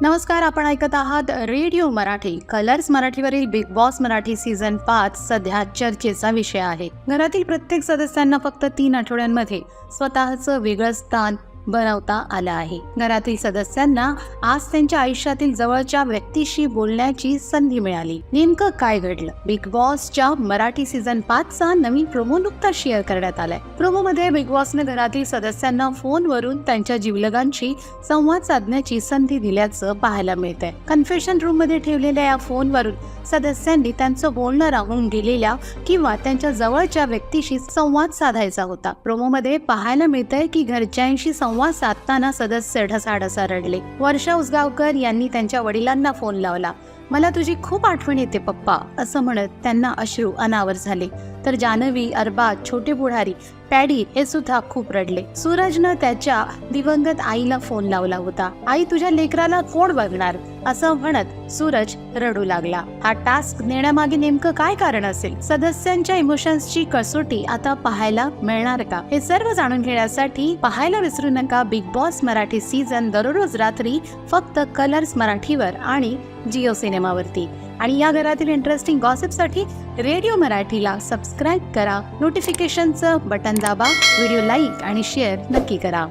नमस्कार आपण ऐकत आहात रेडिओ मराठी. कलर्स मराठीवरील बिग बॉस मराठी सीझन पाच सध्या चर्चेचा विषय आहे. घरातील प्रत्येक सदस्यांना फक्त तीन आठवड्यांमध्ये स्वतःचं वेगळं स्थान बनवता आलं आहे. घरातील सदस्यांना आज त्यांच्या आयुष्यातील जवळच्या व्यक्तीशी बोलण्याची संधी मिळाली. नेमकं काय घडलं? बिग बॉसच्या मराठी सीझन पाचचा नवीन प्रोमो नुकताच शेअर करण्यात आलाय. प्रोमो मध्ये बिग बॉसने घरातील सदस्यांना फोनवरून त्यांच्या जीवलगांशी संवाद साधण्याची संधी दिल्याचं पाहायला मिळतंय. कन्फेशन रूममध्ये ठेवलेल्या या फोनवरून सदस्यांनी त्यांचं बोलणं राहून गेलेल्या किंवा त्यांच्या जवळच्या व्यक्तीशी संवाद साधायचा होता. प्रोमोमध्ये पाहायला मिळतंय की घरच्यांशी संवाद साधताना सदस्य ढसाढसा रडले. वर्षा उसगावकर यांनी त्यांच्या वडिलांना फोन लावला. मला तुझी खूप आठवण येते पप्पा असं म्हणत त्यांना अश्रू अनावर झाले. तर जानवी अरबाज छोटे पुढारी पॅडी हे सुद्धा खूप रडले. सूरजनं त्याच्या दिवंगत आईला फोन लावला होता. आई तुझ्या लेकराला कोण बघणार? असं म्हणत सूरज रडू लागला. हा टास्क नेण्यामागे नेमकं काय कारण असेल? सदस्यांच्या इमोशन्सची कसोटी आता पाहायला मिळणार का? हे सर्व जाणून घेण्यासाठी पाहायला विसरू नका. बिग बॉस मराठी सीझन दररोज रात्री फक्त कलर्स मराठीवर आणि जिओ सिनेमावरती आणि या घरातील इंटरेस्टिंग गॉसिपसाठी रेडिओ मराठीला सबस्क्राईब करा. नोटिफिकेशनचं बटन दाबा. व्हिडिओ लाईक आणि शेअर नक्की करा.